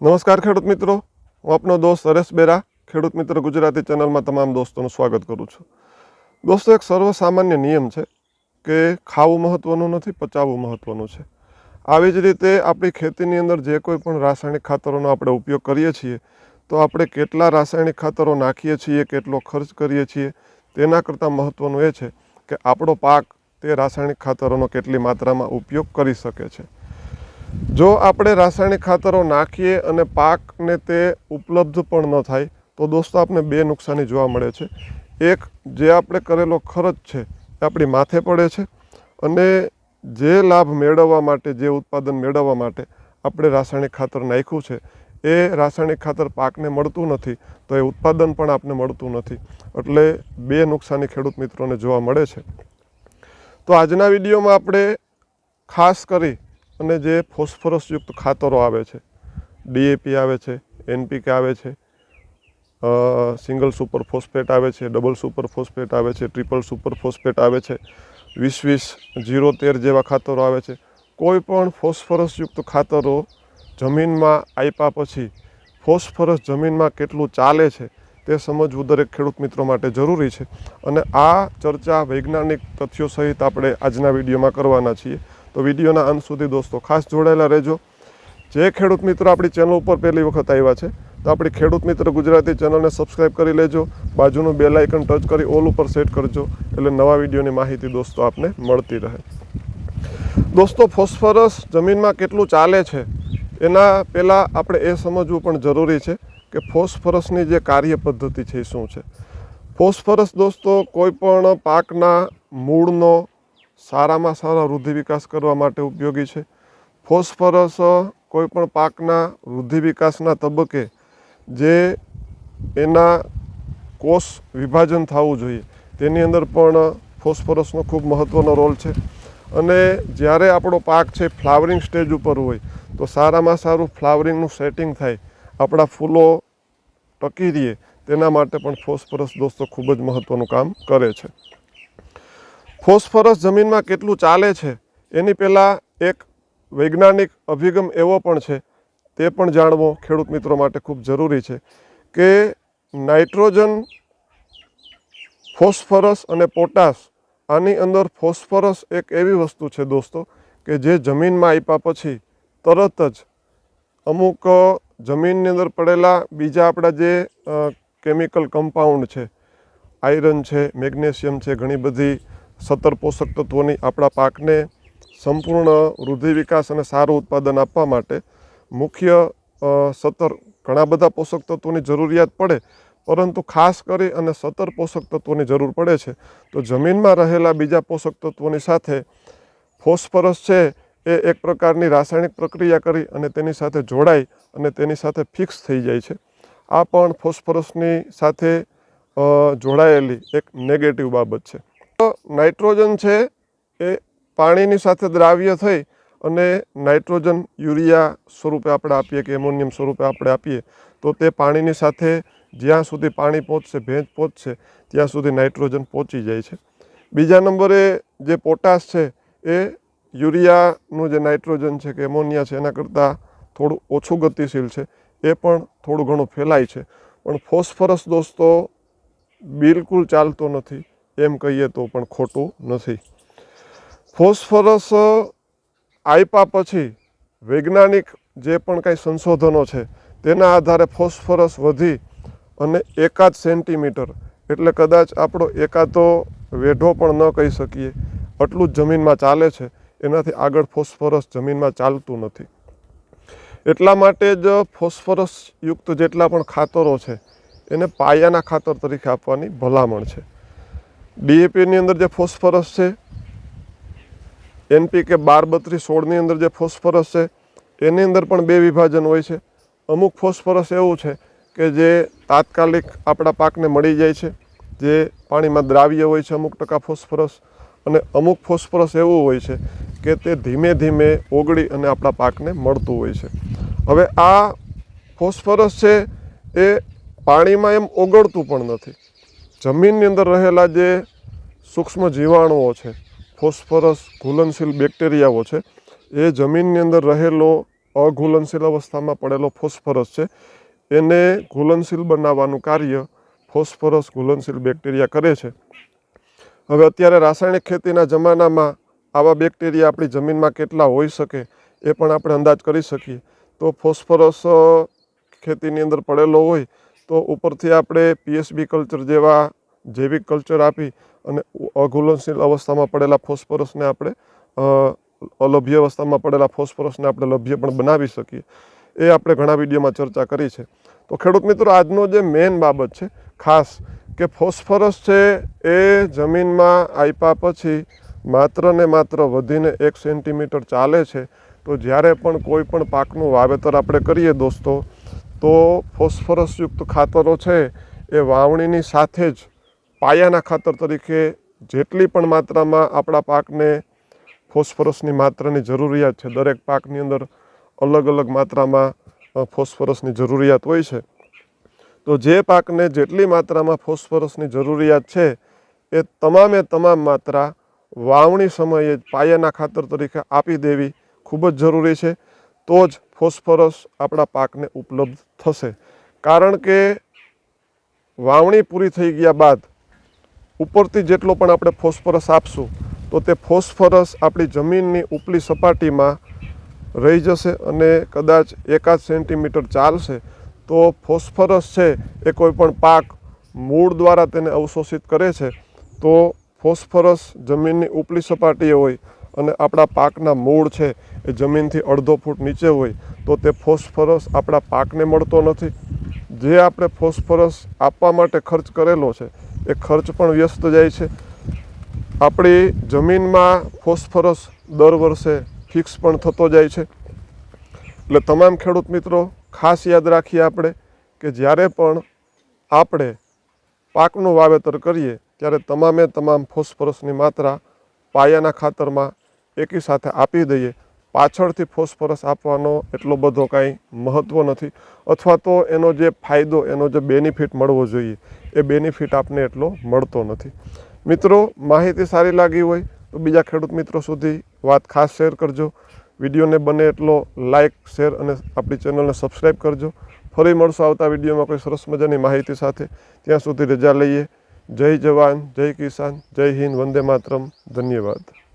નમસ્કાર ખેડૂત મિત્રો. હું આપનો દોસ્ત હરેશ બેરા, ખેડૂત મિત્ર ગુજરાતી ચેનલમાં તમામ દોસ્તોનું સ્વાગત કરું છું. દોસ્તો, એક સર્વસામાન્ય નિયમ છે કે ખાવું મહત્ત્વનું નથી, પચાવવું મહત્ત્વનું છે. આવી જ રીતે આપણી ખેતીની અંદર જે કોઈ પણ રાસાયણિક ખાતરોનો આપણે ઉપયોગ કરીએ છીએ, તો આપણે કેટલા રાસાયણિક ખાતરો નાખીએ છીએ, કેટલો ખર્ચ કરીએ છીએ, તેના કરતાં મહત્ત્વનું એ છે કે આપણો પાક તે રાસાયણિક ખાતરોનો કેટલી માત્રામાં ઉપયોગ કરી શકે છે. જો આપણે રાસાયણિક ખાતરો નાખીએ અને પાકને તે ઉપલબ્ધ પણ ન થાય, તો દોસ્તો આપણે બે નુકસાની જોવા મળે છે. એક, જે આપણે કરેલો ખર્ચ છે, એ આપણી માથે પડે છે અને જે લાભ મેળવવા માટે, જે ઉત્પાદન મેળવવા માટે આપણે રાસાયણિક ખાતર નાખ્યું છે, એ રાસાયણિક ખાતર પાકને મળતું નથી, તો એ ઉત્પાદન પણ આપને મળતું નથી. એટલે બે નુકસાની ખેડૂત મિત્રોને જોવા મળે છે. તો આજના વિડીયોમાં આપણે ખાસ કરી અને જે ફોસ્ફરસયુક્ત ખાતરો આવે છે ડીએપી આવે છે એનપીકે આવે છે સિંગલ સુપર ફોસ્ફેટ આવે છે, ડબલ સુપર ફોસ્ફેટ આવે છે, ટ્રિપલ સુપર ફોસ્ફેટ આવે છે, વીસ વીસ જીરો તેર જેવા ખાતરો આવે છે. કોઈ પણ ફોસ્ફરસયુક્ત ખાતરો જમીનમાં આપ્યા પછી ફોસ્ફરસ જમીનમાં કેટલું ચાલે છે તે સમજવું દરેક ખેડૂત મિત્રો માટે જરૂરી છે. અને આ ચર્ચા વૈજ્ઞાનિક તથ્યો સહિત આપણે આજના વિડીયોમાં કરવાના છીએ. તો વિડીયોના અંત સુધી દોસ્તો ખાસ જોડાયેલા રહેજો. જે ખેડૂત મિત્રો આપણી ચેનલ ઉપર પહેલી વખત આવ્યા છે, તો આપણી ખેડૂત મિત્ર ગુજરાતી ચેનલને સબસ્ક્રાઈબ કરી લેજો. બાજુનું બેલ આઇકન ટચ કરી ઓલ ઉપર સેટ કરજો, એટલે નવા વિડીયોની માહિતી દોસ્તો આપને મળતી રહે. દોસ્તો ફોસ્ફરસ જમીનમાં કેટલું ચાલે છે, એના પહેલાં આપણે એ સમજવું પણ જરૂરી છે કે ફોસ્ફરસની જે કાર્ય પદ્ધતિ છે એ શું છે. ફોસ્ફરસ દોસ્તો કોઈ પણ પાકના મૂળનો સારામાં સારા વૃદ્ધિ વિકાસ કરવા માટે ઉપયોગી છે. ફોસ્ફરસ કોઈ પણ પાકના વૃદ્ધિ વિકાસના તબક્કે જે એના કોષ વિભાજન થવું જોઈએ. તેની અંદર પણ ફોસ્ફરસનો ખૂબ મહત્ત્વનો રોલ છે. અને જ્યારે આપણો પાક છે ફ્લાવરિંગ સ્ટેજ ઉપર હોય, તો સારામાં સારું ફ્લાવરિંગનું સેટિંગ થાય. આપણા ફૂલો ટકી રહીએ, તેના માટે પણ ફોસ્ફરસ દોસ્તો ખૂબ જ મહત્ત્વનું કામ કરે છે. ફોસ્ફરસ જમીનમાં કેટલું ચાલે છે? એની પહેલાં એક વૈજ્ઞાનિક અભિગમ એવો પણ છે, તે પણ જાણવો ખેડૂત મિત્રો માટે ખૂબ જરૂરી છે કે નાઇટ્રોજન, ફોસ્ફરસ અને પોટાશ, આની અંદર ફોસ્ફરસ એક એવી વસ્તુ છે દોસ્તો કે જે જમીનમાં આપ્યા પછી તરત જ અમુક જમીનની અંદર પડેલા બીજા આપણા જે કેમિકલ કમ્પાઉન્ડ છે, આયરન છે, મેગ્નેશિયમ છે, ઘણી બધી સત્તર પોષક તત્વોની આપણા પાકને સંપૂર્ણ વૃદ્ધિ વિકાસ અને સારું ઉત્પાદન આપવા માટે મુખ્ય સત્તર ઘણા બધા પોષક તત્વોની જરૂરિયાત પડે, પરંતુ ખાસ કરી અને સત્તર પોષક તત્વોની જરૂર પડે છે. તો જમીનમાં રહેલા બીજા પોષક તત્વોની સાથે ફોસ્ફરસ છે એ એક પ્રકારની રાસાયણિક પ્રક્રિયા કરી અને તેની સાથે જોડાઈ અને તેની સાથે ફિક્સ થઈ જાય છે. આ પણ ફોસ્ફરસની સાથે જોડાયેલી એક નેગેટિવ બાબત છે. નાઇટ્રોજન છે એ પાણીની સાથે દ્રાવ્ય થઈ અને નાઇટ્રોજન યુરિયા સ્વરૂપે આપણે આપીએ કે એમોનિયમ સ્વરૂપે આપણે આપીએ, તો તે પાણીની સાથે જ્યાં સુધી પાણી પહોંચશે, ભેજ પહોંચશે, ત્યાં સુધી નાઇટ્રોજન પહોંચી જાય છે. બીજા નંબરે જે પોટાશ છે એ યુરિયાનું જે નાઇટ્રોજન છે કે એમોનિયા છે, એના કરતાં થોડું ઓછું ગતિશીલ છે. એ પણ થોડું ઘણું ફેલાય છે. પણ ફોસ્ફરસ દોસ્તો બિલકુલ ચાલતો નથી. એમ કહીએ તો પણ ખોટું નથી. ફોસ્ફરસ આપ્યા પછી વૈજ્ઞાનિક જે પણ કાંઈ સંશોધનો છે, તેના આધારે ફોસ્ફરસ વધી અને એકાદ સેન્ટીમીટર, એટલે કદાચ આપણો એકાદો વેઢો પણ ન કહી શકીએ. આટલું જ જમીનમાં ચાલે છે, એનાથી આગળ ફોસ્ફરસ જમીનમાં ચાલતું નથી. એટલા માટે જ ફોસ્ફરસયુક્ત જેટલા પણ ખાતરો છે, એને પાયાના ખાતર તરીકે આપવાની ભલામણ છે. ડીએપીની અંદર જે ફોસ્ફરસ છે, એનપીકે બાર બત્રીસ સોળની અંદર જે ફોસ્ફરસ છે, એની અંદર પણ બે વિભાજન હોય છે. અમુક ફોસ્ફરસ એવું છે કે જે તાત્કાલિક આપણા પાકને મળી જાય છે, જે પાણીમાં દ્રાવ્ય હોય છે અમુક ટકા ફોસ્ફરસ, અને અમુક ફોસ્ફરસ એવું હોય છે કે તે ધીમે ધીમે ઓગળી અને આપણા પાકને મળતું હોય છે. હવે આ ફોસ્ફરસ છે એ પાણીમાં એમ ઓગળતું પણ નથી. જમીનની અંદર રહેલા જે સૂક્ષ્મ જીવાણુઓ છે, ફોસ્ફરસ, ઘુલનશીલ બેક્ટેરિયાઓ છે, એ જમીનની અંદર રહેલો અઘુલનશીલ અવસ્થામાં પડેલો ફોસ્ફરસ છે. એને ઘુલનશીલ બનાવવાનું કાર્ય ફોસ્ફરસ ઘુલનશીલ બેક્ટેરિયા કરે છે. હવે અત્યારે રાસાયણિક ખેતીના જમાનામાં આવા બેક્ટેરિયા આપણી જમીનમાં કેટલા હોઈ શકે એ પણ આપણે અંદાજ કરી શકીએ. તો ફોસ્ફરસ ખેતીની અંદર પડેલો હોય તો ઉપરથી આપણે પીએસબી કલ્ચર જેવા જૈવિક કલ્ચર આપી અને અઘુલનશીલ અવસ્થામાં પડેલા ફોસ્ફરસને આપણે અલભ્ય અવસ્થામાં પડેલા ફોસ્ફરસને આપણે લભ્ય પણ બનાવી શકીએ. એ આપણે ઘણા વિડીયોમાં ચર્ચા કરી છે. તો ખેડૂત મિત્રો, આજનો જે મેઇન બાબત છે, ખાસ, કે ફોસ્ફરસ છે એ જમીનમાં આપ્યા પછી માત્ર ને માત્ર વધીને એક સેન્ટીમીટર ચાલે છે. તો જ્યારે પણ કોઈ પણ પાકનું વાવેતર આપણે કરીએ દોસ્તો, તો ફોસ્ફરસયુક્ત ખાતરો છે એ વાવણીની સાથે જ પાયાના ખાતર તરીકે જેટલી પણ માત્રામાં આપણા પાકને ફોસ્ફરસની માત્રાની જરૂરિયાત છે, દરેક પાકની અંદર અલગ અલગ માત્રામાં ફોસ્ફરસની જરૂરિયાત હોય છે. તો જે પાકને જેટલી માત્રામાં ફોસ્ફરસની જરૂરિયાત છે, એ તમામે તમામ માત્રા વાવણી સમયે જ પાયાના ખાતર તરીકે આપી દેવી ખૂબ જ જરૂરી છે. તો જ ફોસ્ફરસ આપણા પાકને ઉપલબ્ધ થશે. કારણ કે વાવણી પૂરી થઈ ગયા બાદ ઉપરથી જેટલો પણ આપણે ફોસ્ફરસ આપશું, તો તે ફોસ્ફરસ આપણી જમીનની ઉપલી સપાટીમાં રહી જશે અને કદાચ એકાદ સેન્ટીમીટર ચાલશે. તો ફોસ્ફરસ છે એ કોઈ પણ પાક મૂળ દ્વારા તેને અવશોષિત કરે છે, તો ફોસ્ફરસ જમીનની ઉપલી સપાટીએ હોય અને આપણા પાકના મૂળ છે એ જમીનથી અડધો ફૂટ નીચે હોય, તો તે ફોસ્ફરસ આપણા પાકને મળતો નથી. જે આપણે ફોસ્ફરસ આપવા માટે ખર્ચ કરેલો છે એ ખર્ચ પણ વ્યસ્ત જાય છે. આપણી જમીનમાં ફોસ્ફરસ દર વર્ષે ફિક્સ પણ થતો જાય છે. એટલે તમામ ખેડૂત મિત્રો, ખાસ યાદ રાખીએ આપણે કે જ્યારે પણ આપણે પાકનું વાવેતર કરીએ, ત્યારે તમામે તમામ ફોસ્ફરસની માત્રા પાયાના ખાતરમાં એકી સાથે આપી દઈએ. પાછળથી ફોસ્ફરસ આપવાનો એટલો બધો કાંઈ મહત્ત્વ નથી. અથવા તો એનો જે ફાયદો, એનો જે બેનિફિટ મળવો જોઈએ, એ બેનિફિટ આપને એટલો મળતો નથી. મિત્રો, માહિતી સારી લાગી હોય તો બીજા ખેડૂત મિત્રો સુધી વાત ખાસ શેર કરજો. વિડીયોને બને એટલો લાઇક શેર અને આપણી ચેનલને સબસ્ક્રાઈબ કરજો. ફરી મળશો આવતા વિડીયોમાં કોઈ સરસ મજાની માહિતી સાથે. ત્યાં સુધી રજા લઈએ. જય જવાન, જય કિસાન, જય હિન્દ, વંદે માતરમ. ધન્યવાદ.